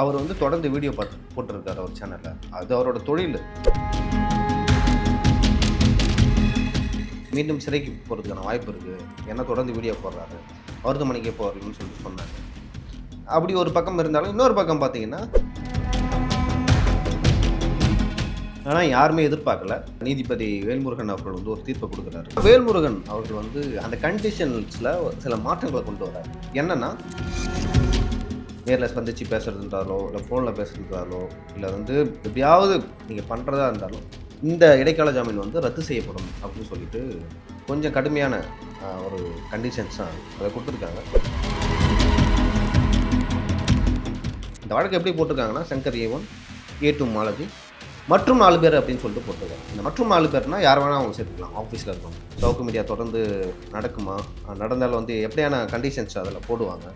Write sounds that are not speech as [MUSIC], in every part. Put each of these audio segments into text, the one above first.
அவர் வந்து தொடர்ந்து வீடியோ பார்த்து போட்டிருக்காரு அவர் சேனலில் அது அவரோட தொழில். மீண்டும் சிறைக்கு போகிறதுக்கான வாய்ப்பு இருக்குது ஏன்னா தொடர்ந்து வீடியோ போடுறாரு. மருத்துவமனைக்கே போகிறீங்கன்னு சொல்லிட்டு சொன்னாங்க அப்படி ஒரு பக்கம் இருந்தாலும் இன்னொரு பக்கம் பார்த்தீங்கன்னா ஆனால் யாருமே எதிர்பார்க்கல. நீதிபதி வேல்முருகன் அவர்கள் வந்து ஒரு தீர்ப்பை கொடுக்குறாரு. வேல்முருகன் அவர்கள் வந்து அந்த கண்டிஷன்ஸில் சில மாற்றங்களை கொண்டு வர்றார். என்னன்னா நேரில் சந்திச்சு இருந்தாலோ இல்லை ஃபோனில் பேசுகிறதாலோ இல்லை வந்து எப்படியாவது நீங்கள் பண்ணுறதா இருந்தாலும் இந்த இடைக்கால ஜாமீன் வந்து ரத்து செய்யப்படும் அப்படின்னு சொல்லிட்டு கொஞ்சம் கடுமையான ஒரு கண்டிஷன்ஸ் தான் அதை கொடுத்துருக்காங்க. இந்த வழக்கு எப்படி போட்டிருக்காங்கன்னா Shankar A one A two Malathi மற்றும் நாலு பேர் அப்படின்னு சொல்லிட்டு போட்டிருக்காங்க. இந்த மற்றும் நாலு பேர்னா யார் வேணால் அவங்க சேர்த்துக்கலாம் ஆஃபீஸில் இருக்கணும் சவுக்கு மீடியா தொடர்ந்து நடக்குமா? நடந்தாலும் வந்து எப்படியான கண்டிஷன்ஸ் அதில் போடுவாங்க?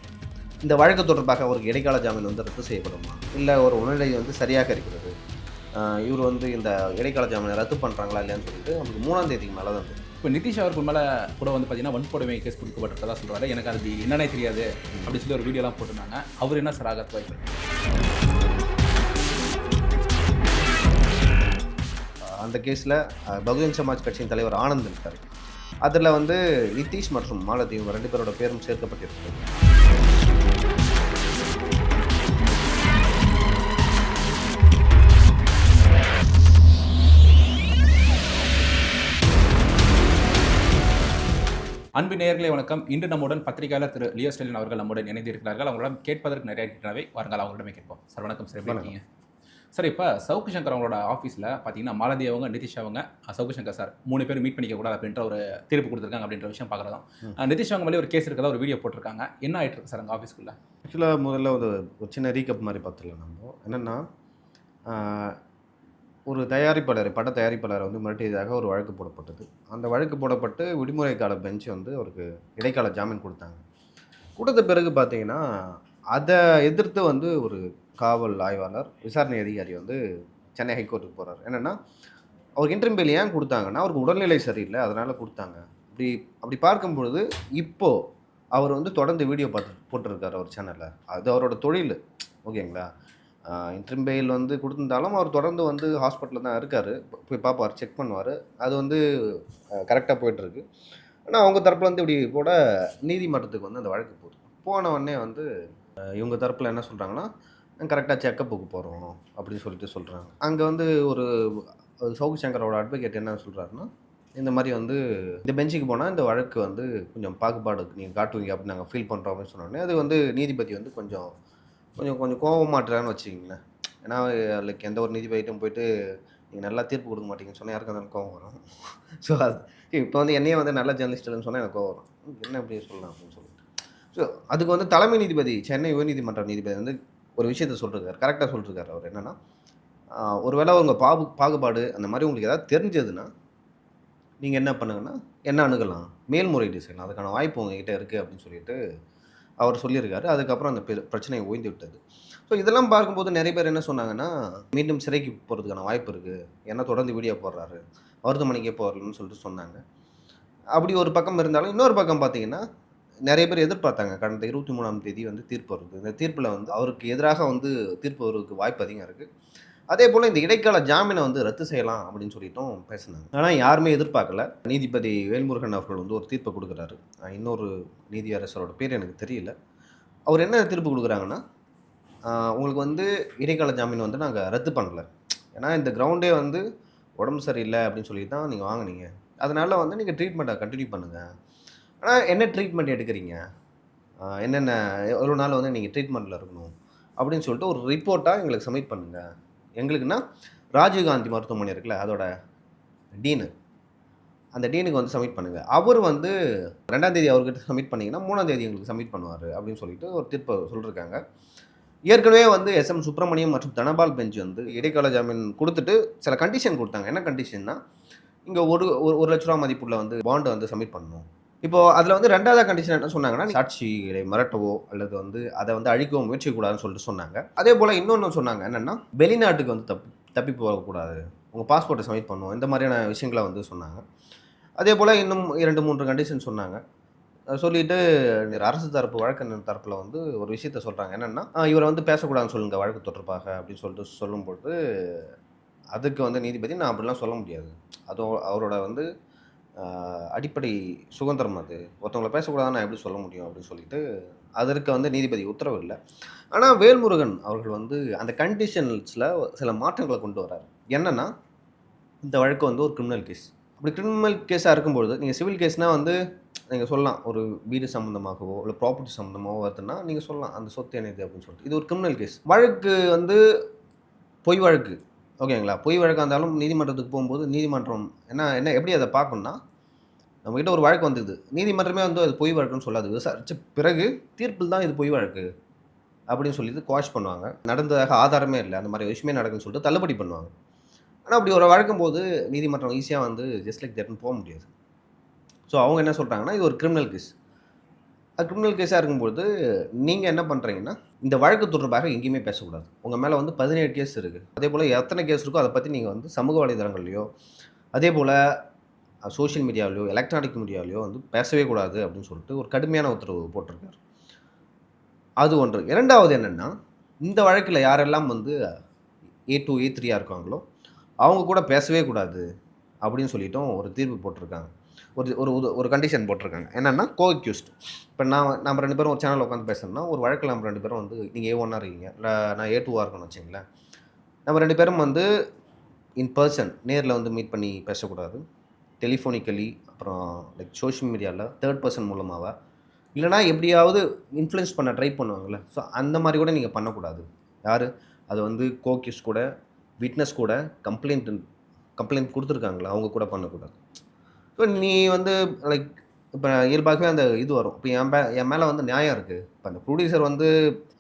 இந்த வழக்கு தொடர்பாக அவருக்கு இடைக்கால ஜாமீன் வந்து ரத்து செய்யப்படுமா? இல்லை ஒரு உடல்நிலை வந்து சரியாக இருக்கிறது? இவர் வந்து இந்த இடைக்கால ஜாமீனை ரத்து பண்ணுறாங்களா இல்லையான்னு சொல்லிட்டு நமக்கு மூணாம் தேதிக்கு மேலே தான். இப்போ நிதிஷ் அவர்கள் மேலே கூட வந்து பார்த்தீங்கன்னா வன்கொடுமை கேஸ் கொடுக்கப்பட்டிருக்கதா சொல்கிறாரு எனக்கு அது என்னன்னே தெரியாது அப்படின்னு சொல்லி ஒரு வீடியோலாம் போட்டிருந்தாங்க. அவர் என்ன சார் ஆகத் வாய்ப்பு? அந்த கேஸில் பகுஜன் சமாஜ் கட்சியின் தலைவர் ஆனந்த் இருக்கார். அதில் வந்து நிதிஷ் மற்றும் மாலதி இவங்க ரெண்டு பேரோட பேரும் சேர்க்கப்பட்டிருக்கு அன்பு நேயர்களே வணக்கம். இன்று நம்முடன் பத்திரிகையாளர் திரு லியோ ஸ்டெலின் அவர்கள் நம்முடன் இணைந்திருக்கிறார்கள். அவங்களிடம் கேட்பதற்கு நிறைய இருக்கின்றவை வாருங்கள் அவங்களிடமே கேட்போம். சார் வணக்கம் சார். எப்படி இருக்கீங்க? சார் இப்போ சவுக்கு சங்கர் அவங்களோட ஆஃபீஸில் பார்த்தீங்கன்னா மாலதி அவங்க நிதிஷ் அவங்க சவுக்கு சங்கர் சார் மூணு பேரும் மீட் பண்ணிக்க கூடாது அப்படின்ற ஒரு தீர்ப்பு கொடுத்துருக்காங்க அப்படின்ற விஷயம் பார்க்குறதும் நிதிஷ் அவங்க மேலே ஒரு கேஸ் இருக்கதா? ஒரு வீடியோ போட்டிருக்காங்க. என்ன ஆயிட்டு இருக்கு சார் அங்கே ஆஃபீஸ்க்குள்ள ஆக்சுவலாக முதல்ல ஒரு ஒரு சின்ன ரீகப் மாதிரி பார்த்துக்கலாம் நம்ம. என்னென்னா ஒரு தயாரிப்பாளர் பட தயாரிப்பாளரை வந்து மிரட்டியதாக ஒரு வழக்கு போடப்பட்டது. அந்த வழக்கு போடப்பட்டு விடுமுறை கால பெஞ்ச் வந்து அவருக்கு இடைக்கால ஜாமீன் கொடுத்தாங்க. கொடுத்த பிறகு பார்த்தீங்கன்னா அதை எதிர்த்து வந்து ஒரு காவல் ஆய்வாளர் விசாரணை அதிகாரி வந்து சென்னை ஹைகோர்ட்டுக்கு போகிறார் என்னென்னா அவருக்கு இன்டர்ம் பேல் ஏன் கொடுத்தாங்கன்னா அவருக்கு உடல்நிலை சரியில்லை அதனால் கொடுத்தாங்க. அப்படி அப்படி பார்க்கும் பொழுது இப்போது அவர் வந்து தொடர்ந்து வீடியோ பார்த்து போட்டிருக்காரு அவர் சேனலில் அது அவரோட தொழில். ஓகேங்களா? இன்டர்ம் பெயில் வந்து கொடுத்துருந்தாலும் அவர் தொடர்ந்து வந்து ஹாஸ்பிட்டலில் தான் இருக்கார். போய் பார்ப்பார் செக் பண்ணுவார். அது வந்து கரெக்டாக போயிட்டுருக்கு. ஆனால் அவங்க தரப்பில் வந்து இப்படி கூட நீதிமன்றத்துக்கு வந்து அந்த வழக்கு போகுது. போன உடனே வந்து இவங்க தரப்பில் என்ன சொல்கிறாங்கன்னா கரெக்டாக செக்கப்புக்கு போகிறோம் அப்படின்னு சொல்லிட்டு சொல்கிறாங்க அங்கே வந்து ஒரு ஒரு சங்கரோட அட்வொகேட் என்ன சொல்கிறாருன்னா இந்த மாதிரி வந்து இந்த பெஞ்சுக்கு போனால் இந்த வழக்கு வந்து கொஞ்சம் பாகுபாடு நீங்கள் காட்டுவீங்க அப்படின்னு நாங்கள் ஃபீல் பண்ணுறோம் அப்படின்னு சொன்னோடனே அது வந்து நீதிபதி வந்து கொஞ்சம் கொஞ்சம் கொஞ்சம் கோபமாட்டுறான்னு வச்சுக்கிங்களேன். ஏன்னா லைக் எந்த ஒரு நீதிபதியிட்டும் போயிட்டு நீங்கள் நல்லா தீர்ப்பு கொடுக்க மாட்டீங்கன்னு சொன்னால் யாருக்கு இருந்தாலும் கோவம் வரும்? [LAUGHS] ஸோ அது இப்போ வந்து என்னையே வந்து நல்ல ஜேர்னலிஸ்ட்னு சொன்னால் எனக்கு கோவம் வரும். என்ன இப்படி சொல்லலாம் அப்படின்னு சொல்லிட்டு. ஸோ அதுக்கு வந்து தலைமை நீதிபதி சென்னை உயர்நீதிமன்ற நீதிபதி வந்து ஒரு விஷயத்த சொல்லிருக்காரு கரெக்டாக சொல்லிருக்காரு அவர் என்னென்னா ஒருவேளை உங்கள் பாகு பாகுபாடு அந்த மாதிரி உங்களுக்கு ஏதாவது தெரிஞ்சதுன்னா நீங்கள் என்ன பண்ணுங்கன்னா என்ன அணுகலாம்? மேல்முறையீடு செய்யலாம் அதுக்கான வாய்ப்பு உங்ககிட்ட இருக்குது அப்படின்னு சொல்லிட்டு அவர் சொல்லியிருக்காரு. அதுக்கப்புறம் அந்த பெரு- ஓய்ந்து விட்டது. ஸோ இதெல்லாம் பார்க்கும்போது நிறைய பேர் என்ன சொன்னாங்கன்னா மீண்டும் சிறைக்கு போகிறதுக்கான வாய்ப்பு இருக்குது ஏன்னா தொடர்ந்து வீடியோ போடுறாரு. மருத்துவமனைக்கே மணிக்கே போகிறலன்னு சொல்லிட்டு சொன்னாங்க. அப்படி ஒரு பக்கம் இருந்தாலும் இன்னொரு பக்கம் பார்த்தீங்கன்னா நிறைய பேர் எதிர்பார்த்தாங்க. கடந்த இருபத்தி மூணாம் தேதி வந்து தீர்ப்பு வருது. இந்த தீர்ப்பில் வந்து அவருக்கு எதிராக வந்து தீர்ப்பு வருவதுக்கு வாய்ப்பு அதிகம் இருக்குது அதே போல் இந்த இடைக்கால ஜாமீனை வந்து ரத்து செய்யலாம் அப்படின்னு சொல்லிட்டும் பேசினாங்க. ஆனால் யாருமே எதிர்பார்க்கல. நீதிபதி வேல்முருகன் அவர்கள் வந்து ஒரு தீர்ப்பை கொடுக்குறாரு. இன்னொரு இன்னொரு நீதியரசரோட பேர் எனக்கு தெரியல. அவர் என்ன தீர்ப்பு கொடுக்குறாங்கன்னா உங்களுக்கு வந்து இடைக்கால ஜாமீன் வந்து நாங்கள் ரத்து பண்ணல. ஏன்னா இந்த கிரவுண்டே வந்து உடம்பு சரியில்லை அப்படின்னு சொல்லி தான் நீங்கள் வாங்குனீங்க. அதனால் வந்து நீங்கள் ட்ரீட்மெண்ட்டை கண்டினியூ பண்ணுங்கள் ஆனால் என்ன ட்ரீட்மெண்ட் எடுக்கிறீங்க? என்னென்ன எவ்வளோ நாள் வந்து நீங்கள் ட்ரீட்மெண்ட்டில் இருக்கணும் அப்படின்னு சொல்லிட்டு ஒரு ரிப்போர்ட்டாக எங்களுக்கு சப்மிட் பண்ணுங்கள் எங்களுக்குன்னா ராஜீவ்காந்தி மருத்துவமனை இருக்குல்ல அதோட டீனு. அந்த டீனுக்கு வந்து சப்மிட் பண்ணுங்கள் அவர் வந்து ரெண்டாந்தேதி அவர்கிட்ட சப்மிட் பண்ணிங்கன்னா மூணாந்தேதி எங்களுக்கு சப்மிட் பண்ணுவார் அப்படின்னு சொல்லிட்டு ஒரு தீர்ப்பை சொல்லியிருக்காங்க ஏற்கனவே வந்து எஸ்எம் சுப்பிரமணியம் மற்றும் தனபால் பெஞ்ச் வந்து இடைக்கால ஜாமீன் கொடுத்துட்டு சில கண்டிஷன் கொடுத்தாங்க. என்ன கண்டிஷன்னா இங்கே ஒரு ஒரு ஒரு லட்ச ரூபா மதிப்புள்ள வந்து பாண்டை வந்து சப்மிட் பண்ணணும். இப்போ அதில் வந்து ரெண்டாவது கண்டிஷன் என்ன சொன்னாங்கன்னா சாட்சிகளை மிரட்டவோ அல்லது வந்து அதை வந்து அழிக்கவோ முயற்சிக்கூடாதுன்னு சொல்லிட்டு சொன்னாங்க. அதே போல் இன்னொன்று சொன்னாங்க என்னென்னா வெளிநாட்டுக்கு வந்து தப்பி தப்பி போகக்கூடாது. உங்கள் பாஸ்போர்ட்டை சப்மிட் பண்ணணும். இந்த மாதிரியான விஷயங்களை வந்து சொன்னாங்க. அதே போல் இன்னும் இரண்டு மூன்று கண்டிஷன் சொன்னாங்க. சொல்லிட்டு அரசு தரப்பு வழக்கறிஞர் தரப்பில் வந்து ஒரு விஷயத்த சொல்கிறாங்க என்னென்னா இவரை வந்து பேசக்கூடாதுன்னு சொல்லுங்கள் வழக்கு தொடர்பாக அப்படின்னு சொல்லிட்டு சொல்லும்போது அதுக்கு வந்து நீதிபதி நான் அப்படிலாம் சொல்ல முடியாது. அது அவரோட வந்து அடிப்படை சுதந்திரம் அது. ஒருத்தவங்களை பேசக்கூடாதுன்னு நான் எப்படி சொல்ல முடியும் அப்படின்னு சொல்லிட்டு அதற்கு வந்து நீதிபதி உத்தரவு இல்லை. ஆனால் வேல்முருகன் அவர்கள் வந்து அந்த கண்டிஷன்ஸில் சில மாற்றங்களை கொண்டு வரார் என்னென்னா இந்த வழக்கு வந்து ஒரு கிரிமினல் கேஸ் அப்படி கிரிமினல் கேஸாக இருக்கும்பொழுது நீங்கள் சிவில் கேஸ்னால் வந்து நீங்கள் சொல்லலாம். ஒரு வீடு சம்மந்தமாகவோ இல்லை ப்ராப்பர்ட்டி சம்மந்தமாகவோ வருதுன்னா நீங்கள் சொல்லலாம். அந்த சொத்து என்னது அப்படின்னு சொல்லிட்டு. இது ஒரு கிரிமினல் கேஸ் வழக்கு வந்து பொய் வழக்கு. ஓகேங்களா? பொய் வழக்காக இருந்தாலும் நீதிமன்றத்துக்கு போகும்போது நீதிமன்றம் என்ன என்ன எப்படி அதை பார்க்கணும்னா நம்மக்கிட்ட ஒரு வழக்கு வந்தது. நீதிமன்றமே வந்து அது பொய் வழக்குன்னு சொல்லாது. விசாரித்த பிறகு தீர்ப்பில் தான் இது பொய் வழக்கு அப்படின்னு சொல்லிட்டு குவாஷ் பண்ணுவாங்க. நடந்ததாக ஆதாரமே இல்லை. அந்த மாதிரி விஷயமே நடக்குன்னு சொல்லிட்டு தள்ளுபடி பண்ணுவாங்க. ஆனால் அப்படி ஒரு வழக்கும் போது நீதிமன்றம் ஈஸியாக வந்து ஜஸ்ட் லைக் தட்னு போக முடியாது. ஸோ அவங்க என்ன சொல்கிறாங்கன்னா இது ஒரு கிரிமினல் கேஸ் கிரிமினல் கேஸாக இருக்கும்போது நீங்கள் என்ன பண்ணுறீங்கன்னா இந்த வழக்கு தொடர்பாக எங்கேயுமே பேசக்கூடாது. உங்கள் மேலே வந்து பதினேழு கேஸ் இருக்குது அதே போல் எத்தனை கேஸ் இருக்கோ அதை பற்றி நீங்கள் வந்து சமூக வலைதளங்கள்லையோ அதே போல் சோஷியல் மீடியாவிலையோ எலக்ட்ரானிக் மீடியாவிலையோ வந்து பேசவே கூடாது அப்படின்னு சொல்லிட்டு ஒரு கடுமையான உத்தரவு போட்டிருக்காரு. அது ஒன்று. இரண்டாவது என்னென்னா இந்த வழக்கில் யாரெல்லாம் வந்து ஏ டூ ஏ த்ரீயாக இருக்காங்களோ அவங்க கூட பேசவே கூடாது அப்படின்னு சொல்லிட்டும் ஒரு தீர்ப்பு போட்டிருக்காங்க. ஒரு ஒரு ஒரு கண்டிஷன் போட்டிருக்காங்க. என்னென்னா கோ அக்யூஸ்ட் இப்போ நான் நம்ம ரெண்டு பேரும் ஒரு சேனலில் உட்காந்து பேசுகிறோம்னா ஒரு வழக்கில் நம்ம ரெண்டு பேரும் வந்து நீங்கள் ஏ ஒன்னாக இருக்கீங்க. இல்லை நான் ஏ டூவாக இருக்கணும் வச்சிங்களேன் நம்ம ரெண்டு பேரும் வந்து இன் பர்சன் நேரில் வந்து மீட் பண்ணி பேசக்கூடாது. டெலிஃபோனிக்கலி அப்புறம் லைக் சோஷியல் மீடியாவில் தேர்ட் பர்சன் மூலமாக இல்லைனா எப்படியாவது இன்ஃப்ளூயன்ஸ் பண்ண ட்ரை பண்ணுவாங்கள்ல ஸோ அந்த மாதிரி கூட நீங்கள் பண்ணக்கூடாது. யார்? அது வந்து கோக்கிஸ் கூட விட்னஸ் கூட கம்ப்ளைண்ட் கம்ப்ளைண்ட் கொடுத்துருக்காங்களா? அவங்க கூட பண்ணக்கூடாது. இப்போ நீ வந்து லைக் இப்போ இயல்பாகவே அந்த இது வரும். இப்போ என் மே என் மேலே வந்து நியாயம் இருக்குது இப்போ அந்த ப்ரொடியூசர் வந்து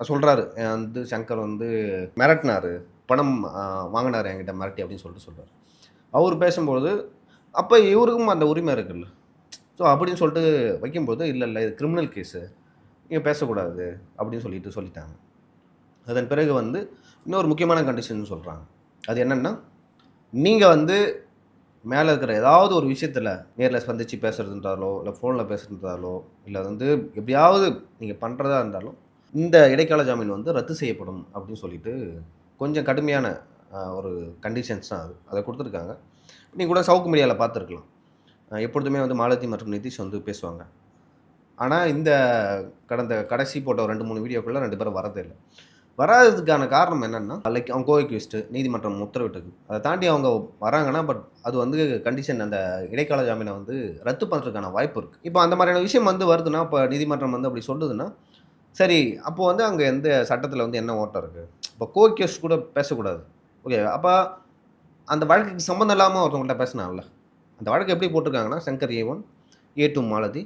சொல்கிறாரு வந்து சங்கர் வந்து மிரட்டினாரு. பணம் வாங்கினார் என்கிட்ட மிரட்டி அப்படின்னு சொல்லிட்டு சொல்கிறார் அவர் பேசும்போது அப்போ இவருக்கும் அந்த உரிமை இருக்குல்ல. ஸோ அப்படின்னு சொல்லிட்டு வைக்கும்போது இல்லை இல்லை இது கிரிமினல் கேஸு நீங்கள் பேசக்கூடாது. அப்படின்னு சொல்லிட்டு சொல்லிட்டாங்க. அதன் பிறகு வந்து இன்னொரு முக்கியமான கண்டிஷன் சொல்கிறாங்க அது என்னென்னா நீங்கள் வந்து மேலே இருக்கிற ஏதாவது ஒரு விஷயத்தில் நேரில் சந்தித்து பேசுகிறதுன்றாலோ இல்லை ஃபோனில் பேசுகிறதாலோ இல்லை வந்து எப்படியாவது நீங்கள் பண்ணுறதா இருந்தாலும் இந்த இடைக்கால ஜாமீன் வந்து ரத்து செய்யப்படும் அப்படின்னு சொல்லிட்டு கொஞ்சம் கடுமையான ஒரு கண்டிஷன்ஸ் தான் அது. அதை கொடுத்துருக்காங்க. நீங்கள் கூட சவுக்கு மீடியாவில் பார்த்துருக்கலாம். எப்பொழுதுமே வந்து மாலதி மற்றும் நிதிஷ் வந்து பேசுவாங்க. ஆனால் இந்த கடந்த கடைசி போட்ட ஒரு ரெண்டு மூணு வீடியோக்குள்ளே ரெண்டு பேரும் வரதே இல்லை. வராததுக்கான காரணம் என்னென்னா லைக் அவங்க கோவிக்விஸ்ட்டு நீதிமன்றம் உத்தரவிட்டது. அதை தாண்டி அவங்க வராங்கன்னா பட் அது வந்து கண்டிஷன் அந்த இடைக்கால ஜாமீனை வந்து ரத்து பண்ணுறதுக்கான வாய்ப்பு இருக்குது இப்போ அந்த மாதிரியான விஷயம் வந்து வருதுன்னா இப்போ நீதிமன்றம் வந்து அப்படி சொல்லுதுன்னா சரி அப்போ வந்து அங்கே எந்த சட்டத்தில் வந்து என்ன ஓட்டம் இருக்குது இப்போ கோவிக்விஸ்ட் கூட பேசக்கூடாது. ஓகே அப்போ அந்த வழக்குக்கு சம்மந்தம் இல்லாமல் ஒருத்தவங்கள்ட்ட பேசினான்ல அந்த வழக்கு எப்படி போட்டிருக்காங்கன்னா Shankar A one A two Malathi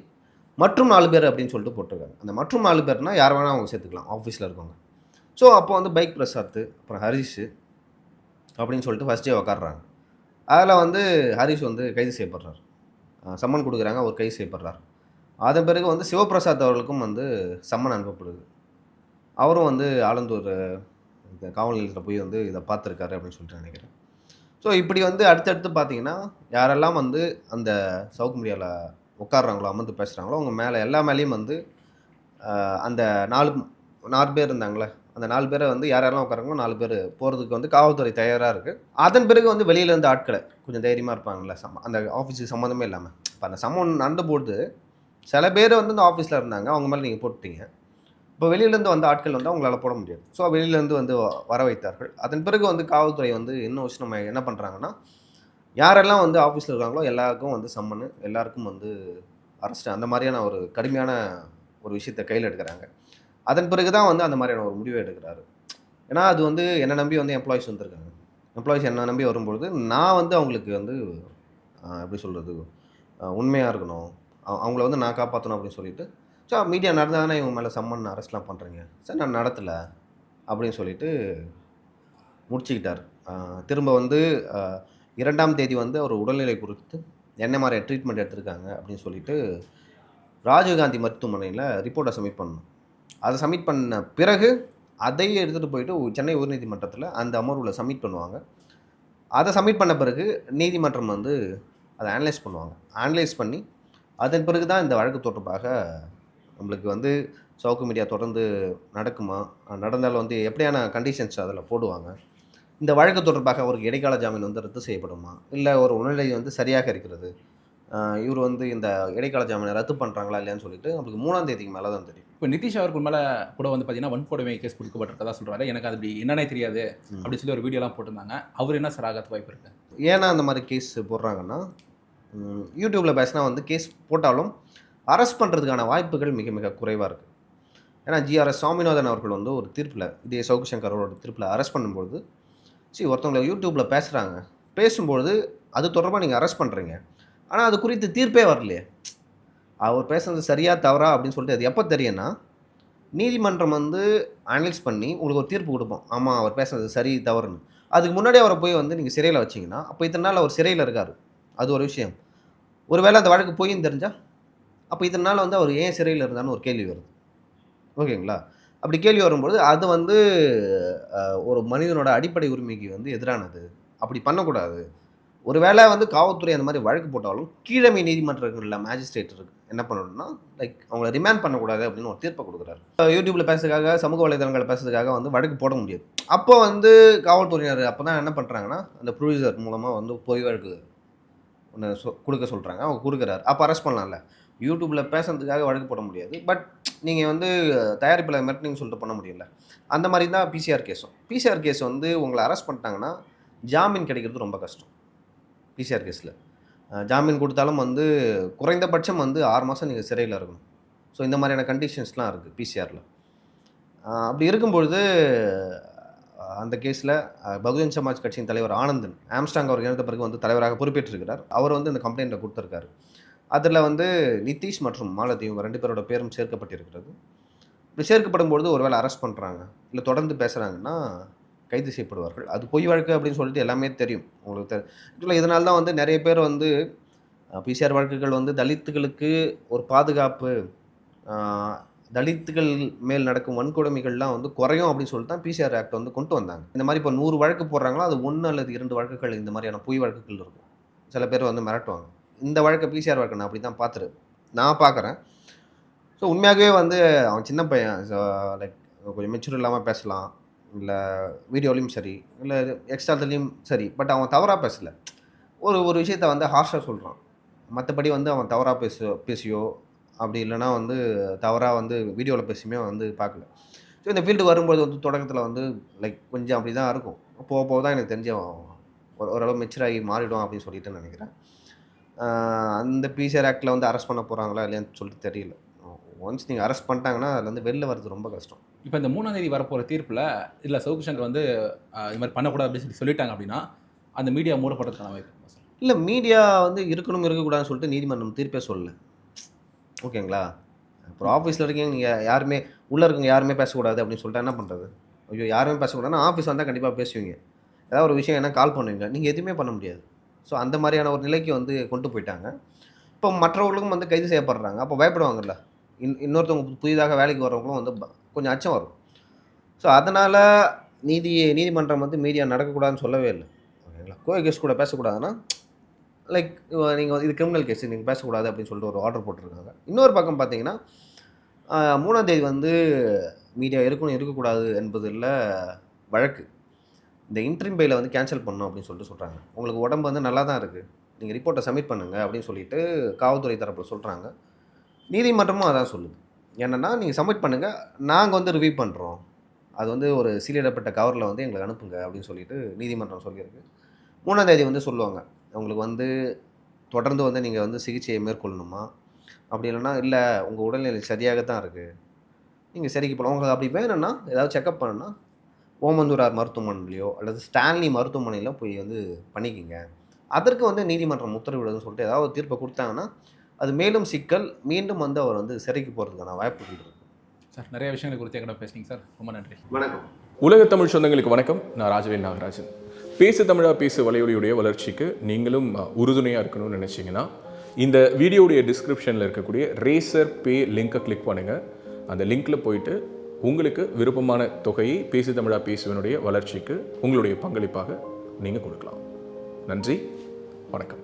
மற்றும் நாலு பேர் அப்படின்னு சொல்லிட்டு போட்டிருக்காங்க. அந்த மற்றும் நாலு பேர்னா யார் வேணால் அவங்க சேர்த்துக்கலாம் ஆஃபீஸில் இருக்கவங்க. ஸோ அப்போ வந்து பைக் பிரசாத் அப்புறம் ஹரிஷு அப்படின்னு சொல்லிட்டு ஃபஸ்ட் டே உக்காடுறாங்க அதில் வந்து ஹரிஷ் வந்து கைது செய்யப்படுறார். சம்மன் கொடுக்குறாங்க அவர் கைது செய்யப்படுறார். அதன் பிறகு வந்து சிவபிரசாத் அவர்களுக்கும் வந்து சம்மன் அனுப்பப்படுது. அவரும் வந்து ஆலந்தூர் இந்த காவல் நிலையத்தில் போய் வந்து இதை பார்த்துருக்காரு அப்படின்னு சொல்லிட்டு நினைக்கிறேன். ஸோ இப்படி வந்து அடுத்தடுத்து பார்த்தீங்கன்னா யாரெல்லாம் வந்து அந்த சவுக்கு மீடியாவில் உட்காடுறாங்களோ அமர்ந்து பேசுகிறாங்களோ அவங்க மேலே எல்லா மேலேயும் வந்து அந்த நாலு நாலு பேர் இருந்தாங்களே அந்த நாலு பேரை வந்து யாரெல்லாம் உட்காரங்களோ நாலு பேர் போகிறதுக்கு வந்து காவல்துறை தயாராக இருக்குது அதன் பிறகு வந்து வெளியில் இருந்து ஆட்களை கொஞ்சம் தைரியமாக இருப்பாங்கல்ல சம் அந்த ஆஃபீஸுக்கு சம்மந்தமே இல்லாமல் இப்போ அந்த சம்மன் நடந்தபோது சில பேர் வந்து இந்த ஆஃபீஸில் இருந்தாங்க அவங்க மேலே நீங்கள் போட்டுட்டீங்க. இப்போ வெளியிலேருந்து வந்த ஆட்கள் வந்து அவங்களால போட முடியாது. ஸோ வெளியிலேருந்து வந்து வ- வர வைத்தார்கள். அதன் பிறகு வந்து காவல்துறை வந்து இன்னும் விஷயம் நம்ம என்ன பண்ணுறாங்கன்னா யாரெல்லாம் வந்து ஆஃபீஸில் இருக்காங்களோ எல்லாருக்கும் வந்து சம்மனு எல்லாருக்கும் வந்து அரெஸ்ட் அந்த மாதிரியான ஒரு கடுமையான ஒரு விஷயத்தை கையில் எடுக்கிறாங்க. அதன் பிறகு தான் வந்து அந்த மாதிரியான ஒரு முடிவை எடுக்கிறாரு. ஏன்னா அது வந்து என்னை நம்பி வந்து எம்ப்ளாயிஸ் வந்திருக்காங்க. எம்ப்ளாயிஸ் என்ன நம்பி வரும்பொழுது நான் வந்து அவங்களுக்கு வந்து எப்படி சொல்கிறது உண்மையாக இருக்கணும். அவங்கள வந்து நான் காப்பாற்றணும் அப்படின்னு சொல்லிட்டு ஸோ மீடியா நடந்தாதானே இவங்க மேலே சம்மன் அரெஸ்ட்லாம் பண்ணுறீங்க சார் நான் நடத்தலை. அப்படின்னு சொல்லிட்டு முடிச்சுக்கிட்டார். திரும்ப வந்து இரண்டாம் தேதி வந்து அவர் உடல்நிலை குறித்து என்ன மாதிரி ட்ரீட்மெண்ட் எடுத்திருக்காங்க அப்படின்னு சொல்லிட்டு ராஜீவ்காந்தி மருத்துவமனையில் ரிப்போர்ட்டை சப்மிட் பண்ணணும். அதை சப்மிட் பண்ண பிறகு அதையே எடுத்துகிட்டு போயிட்டு சென்னை உயர்நீதிமன்றத்தில் அந்த அமர்வில் சப்மிட் பண்ணுவாங்க. அதை சப்மிட் பண்ண பிறகு நீதிமன்றம் வந்து அதை அனலைஸ் பண்ணுவாங்க. அனலைஸ் பண்ணி அதன் பிறகு தான் இந்த வழக்கு தொடர்பாக நம்மளுக்கு வந்து சவுக்கு மீடியா தொடர்ந்து நடக்குமா? நடந்தாலும் நடந்தால் வந்து எப்படியான கண்டிஷன்ஸ் அதில் போடுவாங்க? இந்த வழக்கு தொடர்பாக அவருக்கு இடைக்கால ஜாமீன் வந்து ரத்து செய்யப்படுமா? இல்லை ஒரு உணர்நிலை வந்து சரியாக இருக்கிறது? இவர் வந்து இந்த இடைக்கால ஜாமீனை ரத்து பண்ணுறாங்களா இல்லையான்னு சொல்லிட்டு நம்மளுக்கு மூணாம் தேதிக்கு மேலே தான் தெரியும். இப்போ நிதிஷ் அவர்கள் மேலே கூட வந்து பார்த்தீங்கன்னா வன்கொடுமை கேஸ் கொடுக்கப்பட்டிருக்கதா சொல்கிறாரு எனக்கு அது அப்படி என்னன்னே தெரியாது ம். அப்படி சொல்லி ஒரு வீடியோலாம் போட்டிருந்தாங்க. அவர் என்ன சார் ஆகாத வாய்ப்பு இருக்கு? ஏன்னா அந்த மாதிரி கேஸ் போடுறாங்கன்னா ம், யூடியூப்ல பேசினா வந்து கேஸ் போட்டாலும் அரெஸ்ட் பண்ணுறதுக்கான வாய்ப்புகள் மிக மிக குறைவாக இருக்குது ஏன்னா ஜிஆர்எஸ் சுவாமிநாதன் அவர்கள் வந்து ஒரு தீர்ப்பில் இதே சவுக்கு சங்கர் அவரோட தீர்ப்பில் அரெஸ்ட் பண்ணும்போது சரி ஒருத்தவங்களை யூடியூப்பில் பேசுகிறாங்க பேசும்பொழுது அது தொடர்பாக நீங்கள் அரெஸ்ட் பண்ணுறீங்க ஆனால் அது குறித்து தீர்ப்பே வரலையே. அவர் பேசுறது சரியா தவறா அப்படின்னு சொல்லிட்டு அது எப்போ தெரியும்னா நீதிமன்றம் வந்து அனலைஸ் பண்ணி உங்களுக்கு ஒரு தீர்ப்பு கொடுப்போம். ஆமாம் அவர் பேசுறது சரி தவறுன்னு. அதுக்கு முன்னாடி அவரை போய் வந்து நீங்கள் சிறையில் வச்சீங்கன்னா அப்போ இத்தனை நாள் அவர் சிறையில் இருக்கார். அது ஒரு விஷயம். ஒருவேளை அந்த வழக்கு போயின்னு தெரிஞ்சா அப்போ இத்தனை நாள் வந்து அவர் ஏன் சிறையில் இருந்தான்னு ஒரு கேள்வி வருது. ஓகேங்களா? அப்படி கேள்வி வரும்பொழுது அது வந்து ஒரு மனிதனோட அடிப்படை உரிமைக்கு வந்து எதிரானது. அப்படி பண்ணக்கூடாது. ஒருவேளை வந்து காவல்துறை அந்த மாதிரி வழக்கு போட்டாலும் கீழமை நீதிமன்றங்களில் மேஜிஸ்ட்ரேட் இருக்கு. என்ன பண்ணணும்னா லைக் அவங்கள ரிமாண்ட் பண்ணக்கூடாது அப்படின்னு ஒரு தீர்ப்பை கொடுக்குறாரு. அஹ் யூடியூப்ல பேசுறதுக்காக சமூக வலைதளங்களை பேசுறதுக்காக வந்து வழக்கு போட முடியாது. அப்போ வந்து காவல்துறையினர் அப்போ தான் என்ன பண்ணுறாங்கன்னா அந்த ப்ரொடியூசர் மூலமாக வந்து பொய் வழக்கு ஒன்று சொ கொடுக்க சொல்கிறாங்க அவங்க கொடுக்குறாரு. அப்போ அரெஸ்ட் பண்ணலாம்ல. யூடியூப்பில் பேசுறதுக்காக வழக்கு போட முடியாது. பட் நீங்கள் வந்து தயாரிப்பில் மிரட்டினு சொல்லிட்டு பண்ண முடியல அந்த மாதிரி தான் பிசிஆர் கேஸும் பிசிஆர் கேஸ் வந்து உங்களை அரெஸ்ட் பண்ணிட்டாங்கன்னா ஜாமீன் கிடைக்கிறது ரொம்ப கஷ்டம். பிசிஆர் கேஸில் ஜாமீன் கொடுத்தாலும் வந்து குறைந்தபட்சம் வந்து ஆறு மாதம் நீங்கள் சிறையில் இருக்கணும். ஸோ இந்த மாதிரியான கண்டிஷன்ஸ்லாம் இருக்குது பிசிஆரில் அப்படி இருக்கும்பொழுது அந்த கேஸில் பகுஜன் சமாஜ் கட்சியின் தலைவர் ஆனந்தன் ஆம்ஸ்டாங் அவர் இறந்த பிறகு வந்து தலைவராக பொறுப்பேற்றிருக்கிறார். அவர் வந்து இந்த கம்ப்ளைண்ட்டை கொடுத்துருக்காரு. அதில் வந்து நிதிஷ் மற்றும் மாலதி இவங்க ரெண்டு பேரோட பேரும் சேர்க்கப்பட்டிருக்கிறது. இப்படி சேர்க்கப்படும் பொழுது ஒருவேளை அரெஸ்ட் பண்ணுறாங்க இல்லை தொடர்ந்து பேசுகிறாங்கன்னா கைது செய்யப்படுவார்கள். அது பொய் வழக்கு அப்படின்னு சொல்லிட்டு எல்லாமே தெரியும். உங்களுக்கு தெரியும் ஆக்சுவலாக இதனால தான் வந்து நிறைய பேர் வந்து பிசிஆர் வழக்குகள் வந்து தலித்துகளுக்கு ஒரு பாதுகாப்பு தலித்துகள் மேல் நடக்கும் வன்கொடுமைகள்லாம் வந்து குறையும் அப்படின்னு சொல்லிட்டு தான் பிசிஆர் ஆக்ட் வந்து கொண்டு வந்தாங்க. இந்த மாதிரி இப்போ நூறு வழக்கு போடுறாங்களோ அது ஒன்று அல்லது இரண்டு வழக்குகள் இந்த மாதிரியான பொய் வழக்குகள் இருக்கும். சில பேர் வந்து மிரட்டுவாங்க. இந்த வழக்கை பிசிஆர் வழக்கு நான் அப்படி தான் பார்த்துரு நான் பார்க்குறேன். ஸோ உண்மையாகவே வந்து அவன் சின்ன பையன். லைக் கொஞ்சம் மெச்சூர் இல்லாமல் பேசலாம். இல்லை வீடியோலையும் சரி இல்லை எக்ஸ்ட்ராத்துலேயும் சரி பட் அவன் தவறாக பேசலை. ஒரு ஒரு விஷயத்த வந்து ஹார்ஷாக சொல்கிறான் மற்றபடி வந்து அவன் தவறாக பேச பேசியோ அப்படி இல்லைன்னா வந்து தவறாக வந்து வீடியோவில் பேசியுமே வந்து பார்க்கல. ஸோ இந்த ஃபீல்டு வரும்போது வந்து தொடக்கத்தில் வந்து லைக் கொஞ்சம் அப்படி தான் இருக்கும். போக போக தான் எனக்கு தெரிஞ்ச ஒரு- ஓரளவு மெச்சூராகி மாறிடும் அப்படின்னு சொல்லிட்டு நினைக்கிறேன். அந்த பிசிஆர் ஆக்டில் வந்து அரெஸ்ட் பண்ண போகிறாங்களா இல்லையான்னு சொல்லிட்டு தெரியல. ஒன்ஸ் நீங்கள் அரெஸ்ட் பண்ணிட்டாங்கன்னா அதுல இருந்து வெளில வர்றது ரொம்ப கஷ்டம். இப்போ இந்த மூணாம் தேதி வரப்போகிற தீர்ப்பில் இல்லை சவுக்கு சங்கர் வந்து இது மாதிரி பண்ணக்கூடாது அப்படின்னு சொல்லி சொல்லிட்டாங்க அப்படின்னா அந்த மீடியா மூடப்படுறதுக்கான வாய்ப்பு இல்லை மீடியா வந்து இருக்கணும் இருக்கக்கூடாதுன்னு சொல்லிட்டு நீதிமன்றம் தீர்ப்பே சொல்லல. ஓகேங்களா? அப்புறம் ஆஃபீஸில் இருக்கீங்க நீங்கள் யாருமே உள்ளே இருக்கவங்க யாருமே பேசக்கூடாது அப்படின்னு சொல்லிட்டு என்ன பண்ணுறது ஐயோ யாருமே பேசக்கூடாதுன்னா ஆஃபீஸ் வந்தால் கண்டிப்பாக பேசுவீங்க. ஏதாவது ஒரு விஷயம் என்ன கால் பண்ணுவீங்க? நீங்கள் எதுவுமே பண்ண முடியாது. ஸோ அந்த மாதிரியான ஒரு நிலைக்கு வந்து கொண்டு போயிட்டாங்க. இப்போ மற்றவர்களுக்கும் வந்து கைது செய்யப்படுறாங்க. அப்போ பயப்படுவாங்கல்ல? இன் இன்னொருத்தவங்க புதிதாக வேலைக்கு வரவங்களும் வந்து கொஞ்சம் அச்சம் வரும். ஸோ அதனால் நீதி நீதிமன்றம் வந்து மீடியா நடக்கக்கூடாதுன்னு சொல்லவே இல்லை. ஓகேங்களா? கோவை கேஸ் கூட பேசக்கூடாதுன்னா லைக் நீங்கள் இது கிரிமினல் கேஸ் நீங்கள் பேசக்கூடாது அப்படின்னு சொல்லிட்டு ஒரு ஆர்டர் போட்டிருக்காங்க. இன்னொரு பக்கம் பார்த்தீங்கன்னா மூணாம் தேதி வந்து மீடியா இருக்கணும் இருக்கக்கூடாது என்பதில் வழக்கு. இந்த இன்ட்ரிம் பேயில் வந்து கேன்சல் பண்ணணும் அப்படின்னு சொல்லிட்டு சொல்கிறாங்க உங்களுக்கு உடம்பு வந்து நல்லா தான் இருக்குது நீங்கள் ரிப்போர்ட்டை சப்மிட் பண்ணுங்கள் அப்படின்னு சொல்லிட்டு காவல்துறை தரப்பில் சொல்கிறாங்க நீதிமன்றமும் அதான் சொல்லுது. என்னென்னா நீங்கள் சப்மிட் பண்ணுங்கள் நாங்கள் வந்து ரிவ்யூ பண்ணுறோம் அது வந்து ஒரு சீலிடப்பட்ட கவரில் வந்து எங்களுக்கு அனுப்புங்க அப்படின்னு சொல்லிட்டு நீதிமன்றம் சொல்லியிருக்கு. மூணாம் தேதி வந்து சொல்லுவாங்க. உங்களுக்கு வந்து தொடர்ந்து வந்து நீங்கள் வந்து சிகிச்சையை மேற்கொள்ளணுமா? அப்படி இல்லைன்னா இல்லை உங்கள் உடல்நிலை சரியாக தான் இருக்குது நீங்கள் சரிக்கு போகலாம் உங்களுக்கு அப்படி வேணும்னா ஏதாவது செக்கப் பண்ணணும்னா ஓமந்தூரார் மருத்துவமனையிலையோ அல்லது ஸ்டான்லி மருத்துவமனையிலோ போய் வந்து பண்ணிக்கிங்க. அதற்கு வந்து நீதிமன்றம் உத்தரவிடுதுன்னு சொல்லிட்டு ஏதாவது ஒரு தீர்ப்பை கொடுத்தாங்கன்னா அது மேலும் சிக்கல் மீண்டும் வந்து அவர் வந்து சிறைக்கு போகிறதுக்கான வாய்ப்புகள் இருக்குது சார் நிறைய விஷயங்களை குறித்து எங்கட பேசுனீங்க சார். ரொம்ப நன்றி. வணக்கம். உலக தமிழ் சொந்தங்களுக்கு வணக்கம். நான் ராஜவேல் நாகராஜன். பேசு தமிழா பேசு வலையொலியுடைய வளர்ச்சிக்கு நீங்களும் உறுதுணையாக இருக்கணும்னு நினச்சிங்கன்னா இந்த வீடியோடைய டிஸ்கிரிப்ஷனில் இருக்கக்கூடிய ரேசர் பே லிங்கை கிளிக் பண்ணுங்கள் அந்த லிங்க்கில் போயிட்டு உங்களுக்கு விருப்பமான தொகையை பேசு தமிழா பேசுவனுடைய வளர்ச்சிக்கு உங்களுடைய பங்களிப்பாக நீங்கள் கொடுக்கலாம். நன்றி. வணக்கம்.